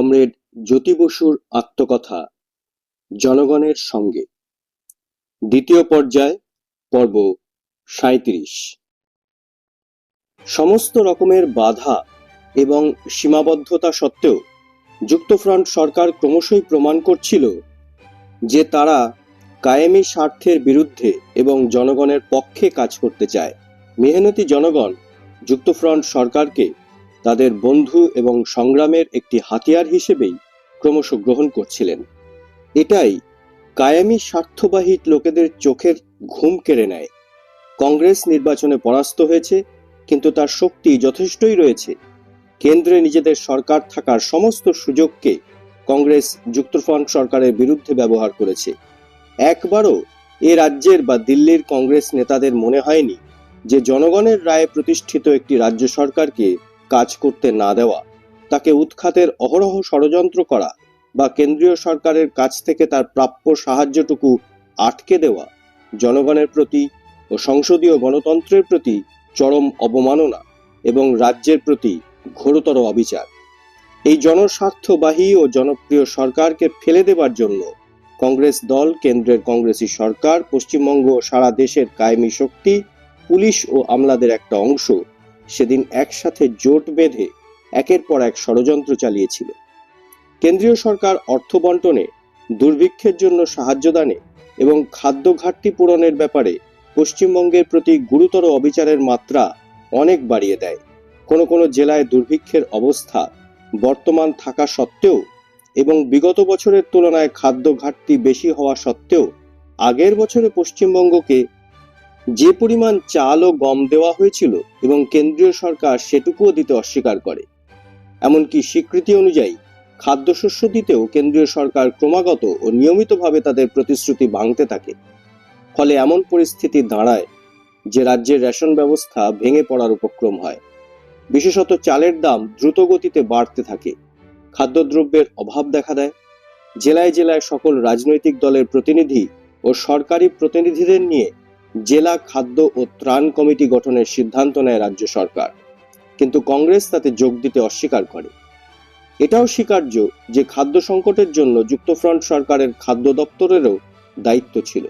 Comrade জ্যোতি বসুর আত্মকথা জনগণের সঙ্গে। দ্বিতীয় পর্যায়, পর্ব সাঁইত্রিশ। সমস্ত রকমের বাধা এবং সীমাবদ্ধতা সত্ত্বেও যুক্তফ্রন্ট সরকার ক্রমশই প্রমাণ করছিল যে তারা কায়েমি স্বার্থের বিরুদ্ধে এবং জনগণের পক্ষে কাজ করতে চায়। মেহনতি জনগণ যুক্তফ্রন্ট সরকারকে তাদের বন্ধু এবং সংগ্রামের একটি হাতিয়ার হিসেবেই ক্রমশ গ্রহণ করছিলেন। এটাই কায়েমি স্বার্থবাহী লোকেদের চোখের ঘুম কেড়ে নেয়। কংগ্রেস নির্বাচনে পরাস্ত হয়েছে, কিন্তু তার শক্তি যথেষ্টই রয়েছে। কেন্দ্রে নিজেদের সরকার থাকার সমস্ত সুযোগকে কংগ্রেস যুক্তফ্রন্ট সরকারের বিরুদ্ধে ব্যবহার করেছে। একবারও এ রাজ্যের বা দিল্লির কংগ্রেস নেতাদের মনে হয়নি যে জনগণের রায়ে প্রতিষ্ঠিত একটি রাজ্য সরকারকে কাজ করতে না দেওয়া, তাকে উৎখাতের অহরহ ষড়যন্ত্র করা বা কেন্দ্রীয় সরকারের কাছ থেকে তার প্রাপ্য সাহায্যটুকু আটকে দেওয়া জনগণের প্রতি ও সংসদীয় গণতন্ত্রের প্রতি চরম অবমাননা এবং রাজ্যের প্রতি ঘোরতর অবিচার। এই জনস্বার্থবাহী ও জনপ্রিয় সরকারকে ফেলে দেবার জন্য কংগ্রেস দল, কেন্দ্রের কংগ্রেসি সরকার, পশ্চিমবঙ্গ সারা দেশের কায়েমি শক্তি, পুলিশ ও আমলাদের একটা অংশ সেদিন একসাথে জোট বেঁধে একের পর এক ষড়যন্ত্র চালিয়েছিল। কেন্দ্রীয় সরকার অর্থ বন্টনে, দুর্ভিক্ষের জন্য সাহায্য দানে এবং খাদ্য ঘাটতি পূরণের ব্যাপারে পশ্চিমবঙ্গের প্রতি গুরুতর অবিচারের মাত্রা অনেক বাড়িয়ে দেয়। কোনো কোনো জেলায় দুর্ভিক্ষের অবস্থা বর্তমান থাকা সত্ত্বেও এবং বিগত বছরের তুলনায় খাদ্য ঘাটতি বেশি হওয়া সত্ত্বেও আগের বছরে পশ্চিমবঙ্গকে যে পরিমাণ চাল ও গম দেওয়া হয়েছিল এবং কেন্দ্রীয় সরকার সেটুকুও দিতে অস্বীকার করে। এমনকি স্বীকৃতি অনুযায়ী, খাদ্যশস্য দিতেও কেন্দ্রীয় সরকার ক্রমাগত ও নিয়মিতভাবে তাদের প্রতিশ্রুতি ভাঙতে থাকে। ফলে এমন পরিস্থিতি দাঁড়ায় যে রাজ্যের রেশন ব্যবস্থা ভেঙে পড়ার উপক্রম হয়। বিশেষত চালের দাম দ্রুত গতিতে বাড়তে থাকে। খাদ্যদ্রব্যের অভাব দেখা দেয়। জেলায় জেলায় সকল রাজনৈতিক দলের প্রতিনিধি ও সরকারি প্রতিনিধিদের নিয়ে জেলা খাদ্য ও ত্রাণ কমিটি গঠনের সিদ্ধান্ত নেয় রাজ্য সরকার। কিন্তু কংগ্রেস তাতে যোগ দিতে অস্বীকার করে। এটাও স্বীকার্য যে খাদ্য সংকটের জন্য যুক্তফ্রন্ট সরকারের খাদ্য দপ্তরেরও দায়িত্ব ছিল।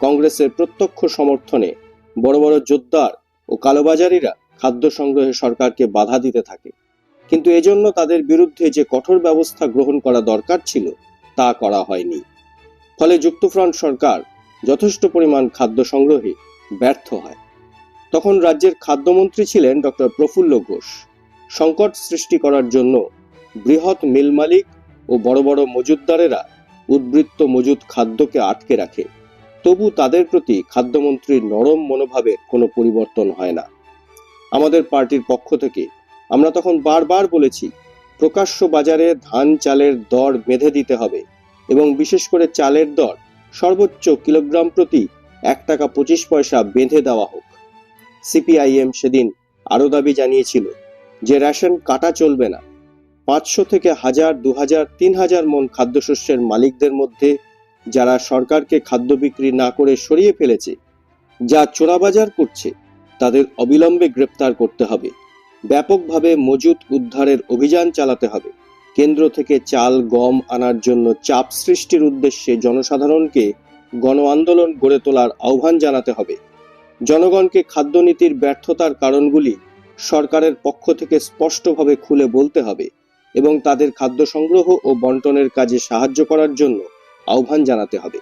কংগ্রেসের প্রত্যক্ষ সমর্থনে বড় বড় জোরদার ও কালোবাজারিরা খাদ্য সংগ্রহে সরকারকে বাধা দিতে থাকে। কিন্তু এজন্য তাদের বিরুদ্ধে যে কঠোর ব্যবস্থা গ্রহণ করা দরকার ছিল, তা করা হয়নি। ফলে যুক্তফ্রন্ট সরকার যথেষ্ট পরিমাণ খাদ্য সংগ্রহে ব্যর্থ হয়। তখন রাজ্যের খাদ্যমন্ত্রী ছিলেন ডক্টর প্রফুল্ল ঘোষ। সংকট সৃষ্টি করার জন্য বৃহৎ মিল মালিক ও বড় বড় মজুদদারেরা উদ্বৃত্ত মজুদ খাদ্যকে আটকে রাখে। তবু তাদের প্রতি খাদ্যমন্ত্রীর নরম মনোভাবের কোনো পরিবর্তন হয় না। আমাদের পার্টির পক্ষ থেকে আমরা তখন বারবার বলেছি, প্রকাশ্য বাজারে ধান চালের দর বেঁধে দিতে হবে এবং বিশেষ করে চালের দর সর্বোচ্চ কিলোগ্রাম প্রতি এক টাকা পঁচিশ পয়সা বেঁধে দেওয়া হোক। সিপিআইএম সেদিন আরও দাবি জানিয়েছিল যে রেশন কাটা চলবে না। পাঁচশো থেকে হাজার, দু হাজার, তিন হাজার মন খাদ্যশস্যের মালিকদের মধ্যে যারা সরকারকে খাদ্য বিক্রি না করে সরিয়ে ফেলেছে, যা চোরাবাজার করছে, তাদের অবিলম্বে গ্রেপ্তার করতে হবে। ব্যাপকভাবে মজুত উদ্ধারের অভিযান চালাতে হবে। কেন্দ্র থেকে চাল, গম আনার জন্য চাপ সৃষ্টির উদ্দেশ্যে জনসাধারণকে গণ আন্দোলন গড়ে তোলার আহ্বান জানাতে হবে। জনগণকে খাদ্যনীতির ব্যর্থতার কারণগুলি সরকারের পক্ষ থেকে স্পষ্টভাবে খুলে বলতে হবে এবং তাদের খাদ্য সংগ্রহ ও বন্টনের কাজে সাহায্য করার জন্য আহ্বান জানাতে হবে।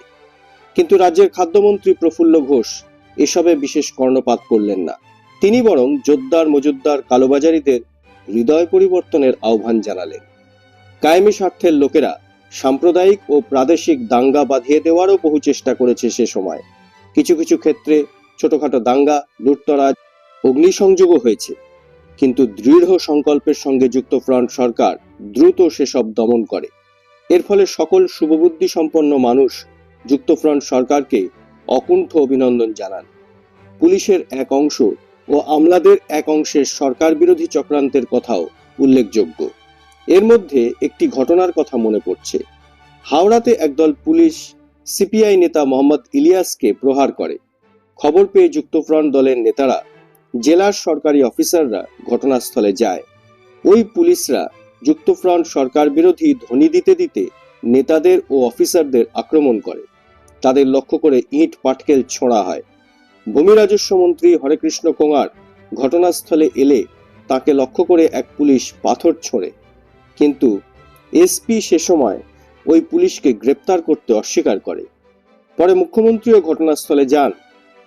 কিন্তু রাজ্যের খাদ্যমন্ত্রী প্রফুল্ল ঘোষ এসবে বিশেষ কর্ণপাত করলেন না। তিনি বরং জোদ্দার মজুদ্দার কালোবাজারিদের হৃদয় পরিবর্তনের আহ্বান জানালেন। কায়েমি স্বার্থের লোকেরা সাম্প্রদায়িক ও প্রাদেশিক দাঙ্গা বাঁধিয়ে দেওয়ারও বহু চেষ্টা করেছে সে সময়। কিছু কিছু ক্ষেত্রে ছোটখাটো দাঙ্গা, লুটতরাজ, অগ্নিসংযোগও হয়েছে। কিন্তু দৃঢ় সংকল্পের সঙ্গে যুক্ত ফ্রন্ট সরকার দ্রুত সেসব দমন করে। এর ফলে সকল শুভবুদ্ধি সম্পন্ন মানুষ যুক্তফ্রন্ট সরকারকে অকুণ্ঠ অভিনন্দন জানান। পুলিশের এক অংশ ও আমলাদের এক অংশের সরকার বিরোধী চক্রান্তের কথাও উল্লেখযোগ্য। এর মধ্যে একটি ঘটনার কথা মনে পড়ছে। হাওড়াতে একদল পুলিশ সিপিআই নেতা মোহাম্মদ ইলিয়াসকে প্রহার করে। খবর পেয়ে যুক্তফ্রন্ট দলের নেতারা জেলার সরকারি অফিসাররা ঘটনাস্থলে যায়। ওই পুলিশরা যুক্তফ্রন্ট সরকার বিরোধী ধ্বনি দিতে দিতে নেতাদের ও অফিসারদের আক্রমণ করে। তাদের লক্ষ্য করে ইট, পাটকেল ছোঁড়া হয়। ভূমি রাজস্ব মন্ত্রী হরেকৃষ্ণ কোঙার ঘটনাস্থলে এলে তাকে লক্ষ্য করে এক পুলিশ পাথর ছোঁড়ে। কিন্তু এসপি সে সময় ওই পুলিশকে গ্রেপ্তার করতে অস্বীকার করে। পরে মুখ্যমন্ত্রীও ঘটনাস্থলে যান।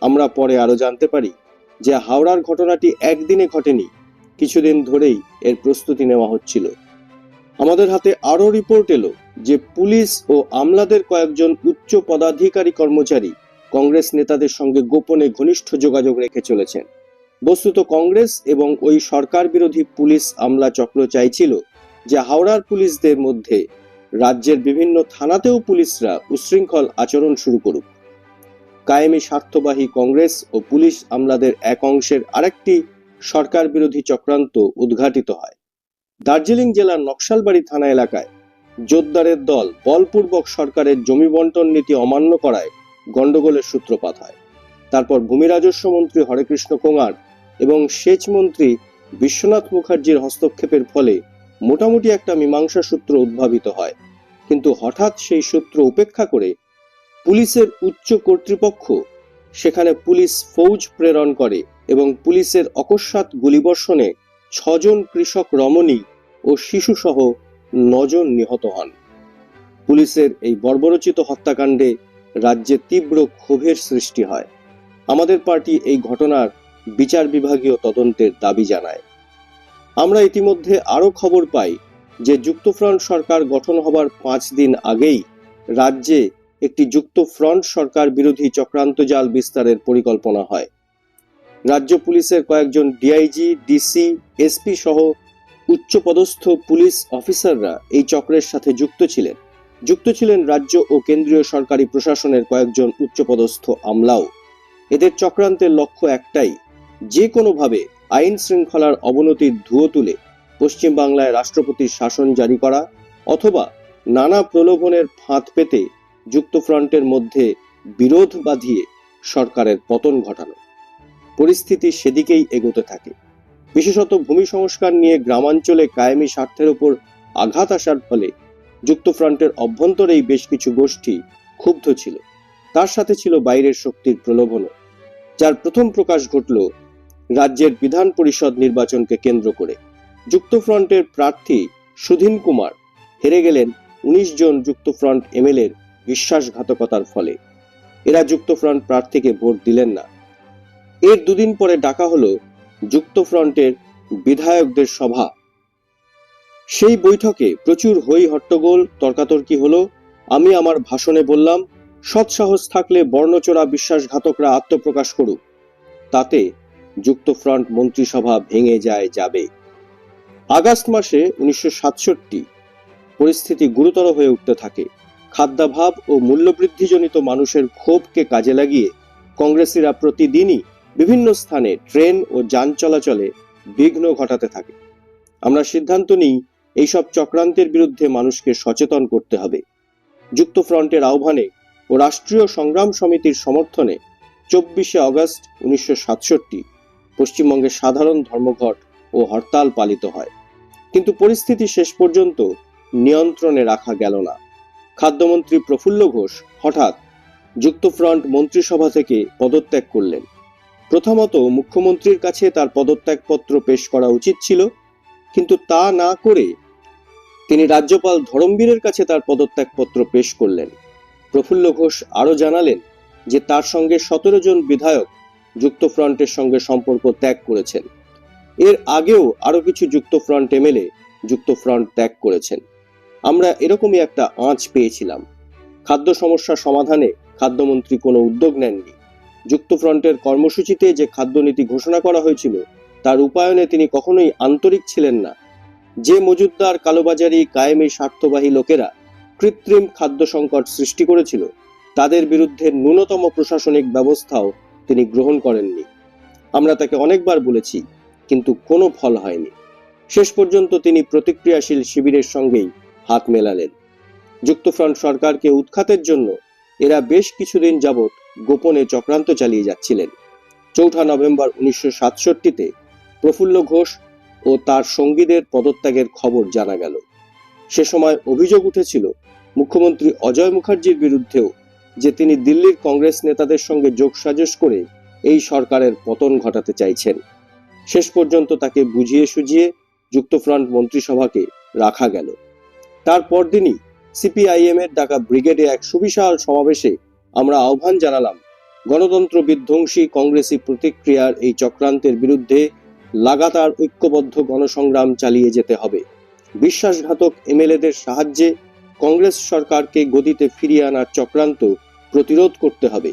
আমরা পরে আরও জানতে পারি যে হাওড়ার ঘটনাটি একদিনে ঘটেনি, কিছুদিন ধরেই এর প্রস্তুতি নেওয়া হচ্ছিল। আমাদের হাতে আরও রিপোর্ট এলো যে পুলিশ ও আমলাদের কয়েকজন উচ্চ পদাধিকারী কর্মচারী কংগ্রেস নেতাদের সঙ্গে গোপনে ঘনিষ্ঠ যোগাযোগ রেখে চলেছেন। বস্তুত কংগ্রেস এবং ওই সরকার বিরোধী পুলিশ আমলা চক্র চাইছিল যে হাওড়ার পুলিশদের মধ্যে রাজ্যের বিভিন্ন থানাতেও পুলিশরা উশৃঙ্খল আচরণ শুরু করুক। কায়েমি স্বার্থবাহী কংগ্রেস ও পুলিশ আমলাদের এক অংশের আরেকটি সরকার বিরোধী চক্রান্ত উদ্ঘাটিত হয়। দার্জিলিং জেলার নকশালবাড়ি থানা এলাকায় জোরদারের দল বলপূর্বক সরকারের জমি বন্টন নীতি অমান্য করায় গন্ডগোলের সূত্রপাত হয়। তারপর ভূমি রাজস্ব মন্ত্রী হরেকৃষ্ণ কোঙার এবং সেচ মন্ত্রী বিশ্বনাথ মুখার্জির হস্তক্ষেপের ফলে মোটামুটি একটা মীমাংসা সূত্র উদ্ভাবিত হয়। কিন্তু হঠাৎ সেই সূত্র উপেক্ষা করে পুলিশের উচ্চ কর্তৃপক্ষ সেখানে পুলিশ ফৌজ প্রেরণ করে এবং পুলিশের অকস্মাৎ গুলিবর্ষণে ছজন কৃষক রমণী ও শিশুসহ নজন নিহত হন। পুলিশের এই বর্বরচিত হত্যাকাণ্ডে রাজ্যে তীব্র ক্ষোভের সৃষ্টি হয়। আমাদের পার্টি এই ঘটনার বিচার বিভাগীয় তদন্তের দাবি জানায়। আমরা ইতিমধ্যে আরও খবর পাই যে যুক্তফ্রন্ট সরকার গঠন হবার পাঁচ দিন আগেই রাজ্যে একটি যুক্তফ্রন্ট সরকার বিরোধী চক্রান্ত জাল বিস্তারের পরিকল্পনা হয়। রাজ্য পুলিশের কয়েকজন ডিআইজি, ডিসি, এসপি সহ উচ্চপদস্থ পুলিশ অফিসাররা এই চক্রের সাথে যুক্ত ছিলেন। যুক্ত ছিলেন রাজ্য ও কেন্দ্রীয় সরকারি প্রশাসনের কয়েকজন উচ্চপদস্থ আমলাও। এদের চক্রান্তের লক্ষ্য একটাই, যে কোনোভাবে আইন শৃঙ্খলার অবনতির ধুয়ো তুলে পশ্চিমবাংলায় রাষ্ট্রপতির শাসন জারি করা অথবা নানা প্রলোভনের ফাঁদ পেতে যুক্তফ্রন্টের মধ্যে বিরোধ বাঁধিয়ে সরকারের পতন ঘটানো। পরিস্থিতি সেদিকেই এগোতে থাকে। বিশেষত ভূমি সংস্কার নিয়ে গ্রামাঞ্চলে কায়েমি স্বার্থের উপর আঘাত আসার ফলে যুক্তফ্রন্টের অভ্যন্তরেই বেশ কিছু গোষ্ঠী ক্ষুব্ধ ছিল। তার সাথে ছিল বাইরের শক্তির প্রলোভনও, যার প্রথম প্রকাশ ঘটল রাজ্যের বিধান পরিষদ নির্বাচনকে কেন্দ্র করে। যুক্তফ্রন্টের প্রার্থী সুধীন কুমার হেরে গেলেন উনিশ জন যুক্তফ্রন্ট এমএলএর বিশ্বাসঘাতকতার ফলে। এরা যুক্তফ্রন্ট প্রার্থীকে ভোট দিলেন না। এর দুদিন পরে ডাকা হলো যুক্তফ্রন্টের বিধায়কদের সভা। সেই বৈঠকে প্রচুর হই হট্টগোল, তর্কাতর্কি হলো, আমি আমার ভাষণে বললাম সৎসাহস থাকলে বর্ণচোরা বিশ্বাসঘাতকরা আত্মপ্রকাশ করুক। তাতে যুক্তফ্রন্ট মন্ত্রিসভা ভেঙে যায় যাবে। আগস্ট মাসে উনিশশো সাতষট্টি পরিস্থিতি গুরুতর হয়ে উঠতে থাকে। খাদ্যাভাব ও মূল্যবৃদ্ধিজনিত মানুষের ক্ষোভকে কাজে লাগিয়ে কংগ্রেসিরা প্রতিদিনই বিভিন্ন স্থানে ট্রেন ও যান চলাচলে বিঘ্ন ঘটাতে থাকে। আমরা সিদ্ধান্ত নিই এইসব চক্রান্তের বিরুদ্ধে মানুষকে সচেতন করতে হবে। যুক্তফ্রন্টের আহ্বানে ও রাষ্ট্রীয় সংগ্রাম সমিতির সমর্থনে চব্বিশে আগস্ট উনিশশো সাতষট্টি পশ্চিমবঙ্গের সাধারণ ধর্মঘট ও হরতাল পালিত হয়। কিন্তু পরিস্থিতি শেষ পর্যন্ত নিয়ন্ত্রণে রাখা গেল না। খাদ্যমন্ত্রী প্রফুল্ল ঘোষ হঠাৎ যুক্তফ্রন্ট মন্ত্রিসভা থেকে পদত্যাগ করলেন। প্রথমত মুখ্যমন্ত্রীর কাছে তার পদত্যাগপত্র পেশ করা উচিত ছিল, কিন্তু তা না করে তিনি রাজ্যপাল ধরমবীরের কাছে তার পদত্যাগপত্র পেশ করলেন। প্রফুল্ল ঘোষ আরও জানালেন যে তার সঙ্গে সতেরো জন বিধায়ক যুক্তফ্রন্টের সঙ্গে সম্পর্ক ত্যাগ করেছেন। এর আগেও আরও কিছু যুক্তফ্রন্ট এমএলএ যুক্তফ্রন্ট ত্যাগ করেছেন। আমরা এরকমই একটা আঁচ পেয়েছিলাম। খাদ্য সমস্যা সমাধানে খাদ্যমন্ত্রী কোনো উদ্যোগ নেননি। যুক্তফ্রন্টের কর্মসূচিতে যে খাদ্যনীতি ঘোষণা করা হয়েছিল, তার রূপায়ণে তিনি কখনোই আন্তরিক ছিলেন না। যে মজুদ্দার কালোবাজারি কায়েমি স্বার্থবাহী লোকেরা কৃত্রিম খাদ্য সংকট সৃষ্টি করেছিল, তাদের বিরুদ্ধে ন্যূনতম প্রশাসনিক ব্যবস্থাও তিনি গ্রহণ করেননি। আমরা তাকে অনেকবার বলেছি, কিন্তু কোনো ফল হয়নি। শেষ পর্যন্ত তিনি প্রতিক্রিয়াশীল শিবিরের সঙ্গেই হাত মেলালেন। যুক্তফ্রন্ট সরকারকে উৎখাতের জন্য এরা বেশ কিছুদিন যাবৎ গোপনে চক্রান্ত চালিয়ে যাচ্ছিলেন। চৌঠা নভেম্বর উনিশশো সাতষট্টিতে প্রফুল্ল ঘোষ ও তার সঙ্গীদের পদত্যাগের খবর জানা গেল। সে সময় অভিযোগ উঠেছিল, মুখ্যমন্ত্রী অজয় মুখার্জির বিরুদ্ধেও যে তিনি দিল্লির কংগ্রেস নেতাদের সঙ্গে যোগসাজশ করে এই সরকারের পতন ঘটাতে চাইছেন। শেষ পর্যন্ত তাকে বুঝিয়ে সুঝিয়ে যুক্তফ্রন্ট মন্ত্রিসভাকে রাখা গেল। তার পরদিনই সিপিআইএম এর ডাকা ব্রিগেডে এক সুবিশাল সমাবেশে আমরা আহ্বান জানালাম, গণতন্ত্র বিধ্বংসী কংগ্রেসি প্রতিক্রিয়ার এই চক্রান্তের বিরুদ্ধে লাগাতার ঐক্যবদ্ধ গণসংগ্রাম চালিয়ে যেতে হবে। বিশ্বাসঘাতক এমএলএদের সাহায্যে কংগ্রেস সরকারকে গদিতে ফিরিয়ে আনার চক্রান্ত প্রতিরোধ করতে হবে।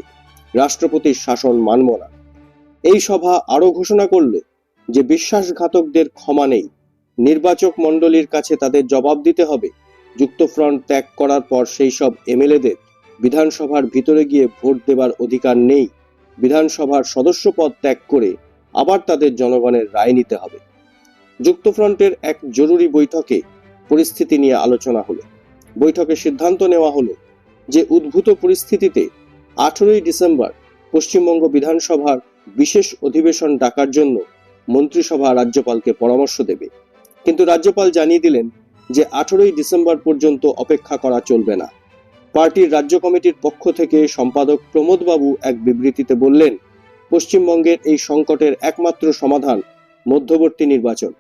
রাষ্ট্রপতির শাসন মানব না। এই সভা আরও ঘোষণা করল যে বিশ্বাসঘাতকদের ক্ষমা নেই। নির্বাচক মণ্ডলীর কাছে তাদের জবাব দিতে হবে। যুক্তফ্রন্ট ত্যাগ করার পর সেই সব এমএলএদের বিধানসভার ভিতরে গিয়ে ভোট দেবার অধিকার নেই। বিধানসভার সদস্য পদ ত্যাগ করে আবার তাদের জনগণের রায় নিতে হবে। যুক্তফ্রন্টের এক জরুরি বৈঠকে পরিস্থিতি নিয়ে আলোচনা হলো। বৈঠকে সিদ্ধান্ত নেওয়া হলো যে উদ্ভূত পরিস্থিতিতে আঠেরোই ডিসেম্বর পশ্চিমবঙ্গ বিধানসভার বিশেষ অধিবেশন ডাকার জন্য মন্ত্রিসভা রাজ্যপালকে পরামর্শ দেবে। কিন্তু রাজ্যপাল জানিয়ে দিলেন যে আঠেরোই ডিসেম্বর পর্যন্ত অপেক্ষা করা চলবে না। পার্টির রাজ্য কমিটির পক্ষ থেকে সম্পাদক প্রমোদ বাবু এক বিবৃতিতে বললেন, পশ্চিমবঙ্গের এই সংকটের একমাত্র সমাধান মধ্যবর্তী নির্বাচন।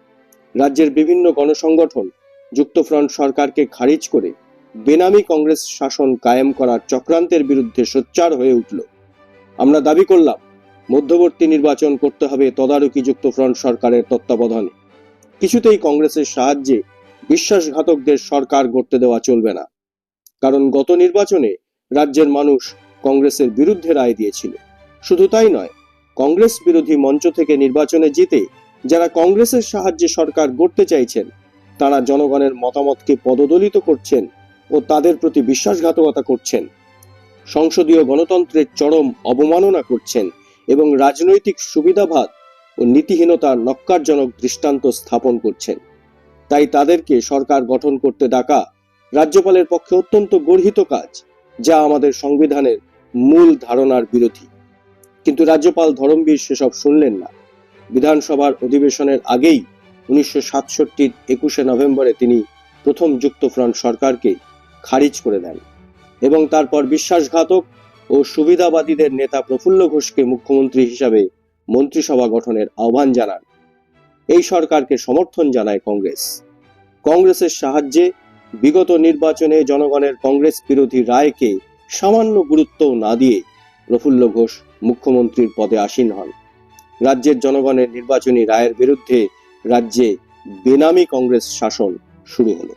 রাজ্যের বিভিন্ন গণসংগঠন, যুক্তফ্রন্ট সরকারকে খারিজ করে বেনামি কংগ্রেস শাসন কায়েম করার চক্রান্তের বিরুদ্ধে সোচ্চার হয়ে উঠল। আমরা দাবি করলাম, মধ্যবর্তী নির্বাচন করতে হবে তদারকি যুক্তফ্রন্ট সরকারের তত্ত্বাবধানে। কিছুতেই কংগ্রেসের সাহায্যে বিশ্বাসঘাতকদের সরকার গড়তে দেওয়া চলবে না। কারণ গত নির্বাচনে রাজ্যের মানুষ কংগ্রেসের বিরুদ্ধে রায় দিয়েছিল। শুধু তাই নয়, কংগ্রেস বিরোধী মঞ্চ থেকে নির্বাচনে জিতে যারা কংগ্রেসের সাহায্যে সরকার গড়তে চাইছেন, তারা জনগণের মতামতকে পদদলিত করছেন ও তাদের প্রতি বিশ্বাসঘাতকতা করছেন। সংসদীয় গণতন্ত্রের চরম অবমাননা করছেন এবং রাজনৈতিক সুবিধাবাদ ও নীতিহীনতার নক্কারজনক দৃষ্টান্ত স্থাপন করছেন। তাই তাদেরকে সরকার গঠন করতে ডাকা রাজ্যপালের পক্ষে অত্যন্ত গর্হিত কাজ, যা আমাদের সংবিধানের মূল ধারণার বিরোধী। কিন্তু রাজ্যপাল ধরমবীর সেসব শুনলেন না। বিধানসভার অধিবেশনের আগেই উনিশশো সাতষট্টির একুশে নভেম্বরে তিনি প্রথম যুক্তফ্রন্ট সরকারকে খারিজ করে দেন এবং তারপর বিশ্বাসঘাতক ও সুবিধাবাদীদের নেতা প্রফুল্ল ঘোষকে মুখ্যমন্ত্রী হিসাবে মন্ত্রিসভা গঠনের আহ্বান জানান। এই সরকারকে সমর্থন জানায় কংগ্রেস। কংগ্রেসের সাহায্যে বিগত নির্বাচনে জনগণের কংগ্রেস বিরোধী রায়কে সামান্য গুরুত্ব না দিয়ে প্রফুল্ল ঘোষ মুখ্যমন্ত্রীর পদে আসীন হন। রাজ্যের জনগণের নির্বাচনী রায়ের বিরুদ্ধে রাজ্যে বেনামি কংগ্রেস শাসন শুরু হলো।